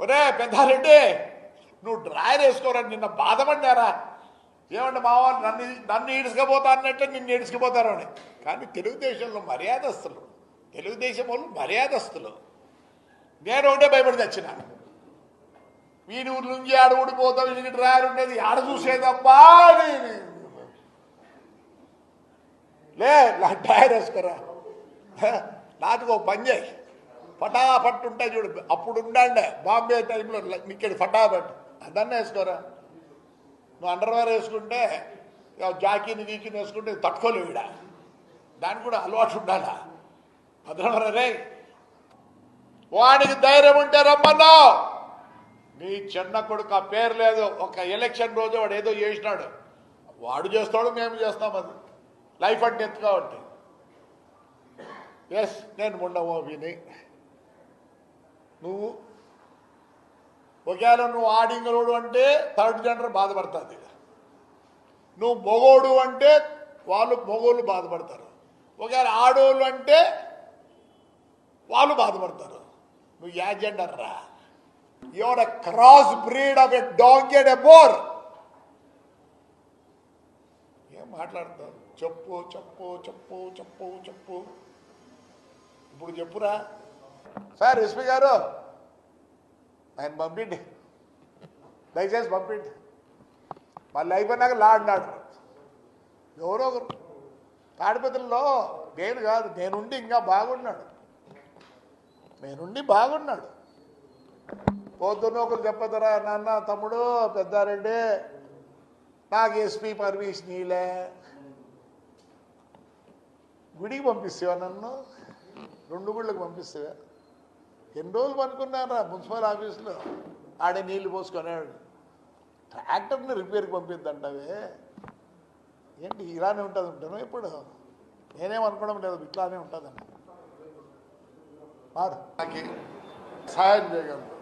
ఒరే పెద్దారెడ్డి నువ్వు డ్రాయర్ వేసుకోరా నిన్న బాధపడ్డారా? ఏమంటే మావా నన్ను నన్ను ఈడ్చుకపోతా అన్నట్టే నిన్ను ఈడ్చుకుపోతారు అని. కానీ తెలుగుదేశంలో మర్యాదస్తులు తెలుగుదేశం వాళ్ళు మర్యాదస్తులు. నేను ఒకటే భయపడి తెచ్చిన మీ ఊరి నుంచి ఆడ ఊడిపోతాం వీనికి డ్రాయర్ ఉండేది ఆడ చూసేదబ్బా లే నా డ్రాయర్ వేసుకోరా? నాకు ఒక పని చేయి ఫటాఫట్ ఉంటాయి చూడు. అప్పుడు ఉండండే. బాంబే టైంలో ఇక్కడ ఫటాఫట్. అదన్నా వేసుకోరా? నువ్వు అండర్వేర్ వేసుకుంటే ఇక జాకీని గీకిని వేసుకుంటే తట్టుకోలేవు ఈడ. దానికి కూడా అలవాటు ఉండాలా? భద్రమరే వాడికి ధైర్యం ఉంటే రమ్మన్నావు నీ చిన్న కొడుకు ఆ పేరు లేదు. ఒక ఎలక్షన్ రోజు వాడు ఏదో చేసినాడు. వాడు చేస్తాడు మేము చేస్తాం అది. లైఫ్ అండ్ డెత్ కాబట్టి ఎస్ నేను ఉండవు విని నువ్వు ఒకవేళ నువ్వు ఆడింగలోడు అంటే థర్డ్ జెండర్ బాధపడుతుంది నువ్వు మొగోడు అంటే వాళ్ళు మొగోళ్ళు బాధపడతారు. ఒకవేళ ఆడోళ్ళు అంటే వాళ్ళు బాధపడతారు. నువ్వు యా జెండర్ రా. Your a cross breed of a dog and a boar ఏం మాట్లాడతావు? చెప్పు చెప్పు చెప్పు చెప్పు చెప్పు. ఇప్పుడు చెప్పురా. సార్ ఎస్పీ గారు. ఆయన పంపిండి. దయచేసి పంపిండి. మళ్ళీ అయిపోయినాక లాడినాడు ఎవరో ఒకరు. తాడిపత్రిలో నేను కాదు నేనుండి ఇంకా బాగున్నాడు. నేనుండి బాగున్నాడు. పొద్దున్న ఒకరు చెప్పదరా నాన్న తమ్ముడు పెద్దారెడ్డి నాకు ఎస్పీ పర్మిషన్ ఇలే గుడికి పంపిస్తావా నన్ను? రెండు గుళ్ళకి పంపిస్తావా? ఎన్ని రోజులు పనుకున్నారా మున్సిపల్ ఆఫీస్లో. ఆడే నీళ్ళు పోసుకునేవాడు ట్రాక్టర్ని రిపేర్కి పంపిద్దంటవే. ఏంటి ఇలానే ఉంటుంది ఉంటాను ఇప్పుడు నేనేమనుకోవడం లేదు ఇట్లానే ఉంటుందండి మారు సహాయం చేయగలరు.